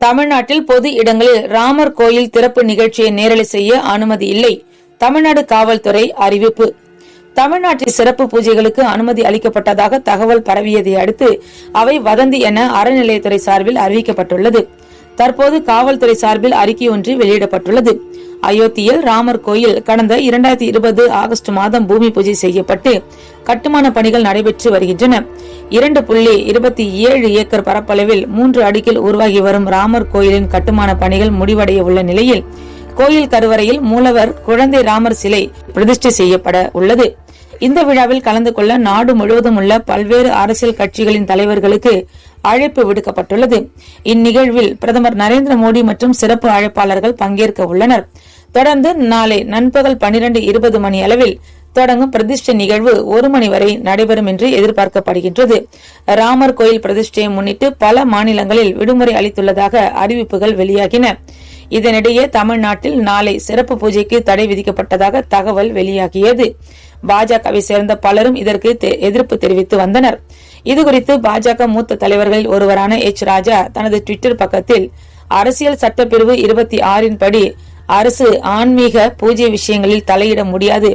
தமிழ்நாட்டில் பொது இடங்களில் ராமர் கோயில் திறப்பு நிகழ்ச்சியை நேரலை செய்ய அனுமதி இல்லை. தமிழ்நாடு காவல்துறை அறிவிப்பு. தமிழ்நாட்டில் சிறப்பு பூஜைகளுக்கு அனுமதி அளிக்கப்பட்டதாக தகவல் பரவியதை அடுத்து அவை வதந்தி என அறநிலையத்துறை சார்பில் அறிவிக்கப்பட்டுள்ளது. தற்போது காவல்துறை சார்பில் அறிக்கை ஒன்று வெளியிடப்பட்டுள்ளது. அயோத்தியில் ராமர் கோயில் கடந்த இரண்டாயிரத்தி இருபது ஆகஸ்ட் மாதம் பூமி பூஜை செய்யப்பட்டு கட்டுமான பணிகள் நடைபெற்று வருகின்றன. இரண்டு புள்ளி இருபத்தி ஏழு ஏக்கர் பரப்பளவில் மூன்று அடுக்கில் உருவாகி வரும் ராமர் கோயிலின் கட்டுமான பணிகள் முடிவடைய உள்ள நிலையில் கோயில் கருவறையில் மூலவர் குழந்தை ராமர் சிலை பிரதிஷ்டை செய்யப்பட உள்ளது. இந்த விழாவில் கலந்து கொள்ள நாடு முழுவதும் உள்ள பல்வேறு அரசியல் கட்சிகளின் தலைவர்களுக்கு அழைப்பு விடுக்கப்பட்டுள்ளது. இந்நிகழ்வில் பிரதமர் நரேந்திர மோடி மற்றும் சிறப்பு அழைப்பாளர்கள் பங்கேற்க உள்ளனர். தொடர்ந்து நாளை நண்பகல் பனிரெண்டு இருபது மணி அளவில் தொடங்கும் பிரதிஷ்டை நிகழ்வு ஒரு மணி வரை நடைபெறும் என்று எதிர்பார்க்கப்படுகின்றது. ராமர் கோயில் பிரதிஷ்டையை முன்னிட்டு பல மாநிலங்களில் விடுமுறை அளித்துள்ளதாக அறிவிப்புகள் வெளியாகின. இதனிடையே தமிழ்நாட்டில் நாளை சிறப்பு பூஜைக்கு தடை விதிக்கப்பட்டதாக தகவல் வெளியாகியது. பாஜகவை சேர்ந்த பலரும் இதற்கு எதிர்ப்பு தெரிவித்து வந்தனர். இதுகுறித்து பாஜக மூத்த தலைவர்களில் ஒருவரான எச். ராஜா தனது ட்விட்டர் பக்கத்தில் அரசியல் சட்டப்பிரிவு இருபத்தி ஆறின் படி அரசு ஆன்மீக பூஜை விஷயங்களில் தலையிட முடியாது.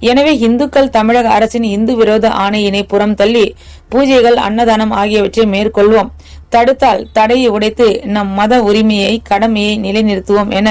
எனவே இந்துக்கள் தமிழக அரசின் இந்து விரோத ஆணையினை புறம் தள்ளி பூஜைகள் அன்னதானம் ஆகியவற்றை மேற்கொள்வோம். தடுத்தால் தடையை உடைத்து நம் மத உரிமையை கடமையை நிலைநிறுத்துவோம் என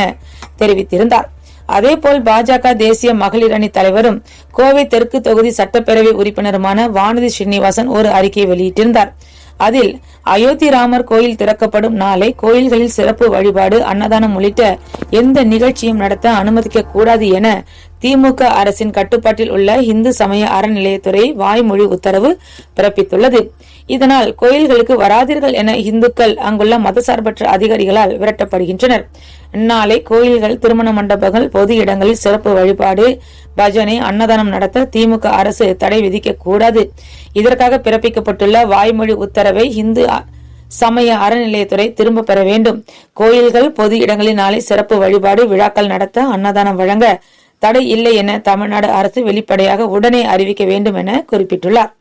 தெரிவித்திருந்தார். அதேபோல் பாஜக தேசிய மகளிர் அணி தலைவரும் கோவை தெற்கு தொகுதி சட்டப்பேரவை உறுப்பினருமான வானதி ஸ்ரீனிவாசன் ஒரு அறிக்கையை வெளியிட்டிருந்தார். அதில் அயோத்தி ராமர் கோயில் திறக்கப்படும் நாளை கோயில்களில் சிறப்பு வழிபாடு அன்னதானம் உள்ளிட்ட எந்த நிகழ்ச்சியும் நடத்த அனுமதிக்க கூடாது என திமுக அரசின் கட்டுப்பாட்டில் உள்ள இந்து சமய அறநிலையத்துறை வாய்மொழி உத்தரவு பிறப்பித்துள்ளது. இதனால் கோயில்களுக்கு வராதீர்கள் என இந்துக்கள் அங்குள்ள மதசார்பற்ற அதிகாரிகளால் விரட்டப்படுகின்றனர். நாளை கோயில்கள் திருமண மண்டபங்கள் பொது இடங்களில் சிறப்பு வழிபாடு பஜனை அன்னதானம் நடத்த திமுக அரசு தடை விதிக்க கூடாது இதற்காக பிறப்பிக்கப்பட்டுள்ள வாய்மொழி உத்தரவை இந்து அ- சமய அறநிலையத்துறை திரும்ப பெற வேண்டும். கோயில்கள் பொது இடங்களில் நாளை சிறப்பு வழிபாடு விழாக்கள் நடத்த அன்னதானம் வழங்க தடை இல்லை என தமிழ்நாடு அரசு வெளிப்படையாக உடனே அறிவிக்க வேண்டும் என குறிப்பிட்டுள்ளார்.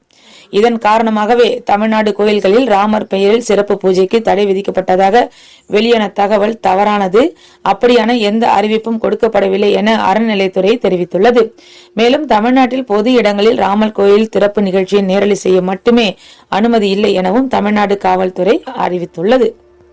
இதன் காரணமாகவே தமிழ்நாடு கோயில்களில் ராமர் பெயரில் சிறப்பு பூஜைக்கு தடை விதிக்கப்பட்டதாக வெளியான தகவல் தவறானது. அப்படியான எந்த அறிவிப்பும் கொடுக்கப்படவில்லை என அறநிலையத்துறை தெரிவித்துள்ளது. மேலும் தமிழ்நாட்டில் பொது இடங்களில் ராமர் கோயில் திறப்பு நிகழ்ச்சியை நேரலை செய்ய மட்டுமே அனுமதி இல்லை எனவும் தமிழ்நாடு காவல்துறை அறிவித்துள்ளது.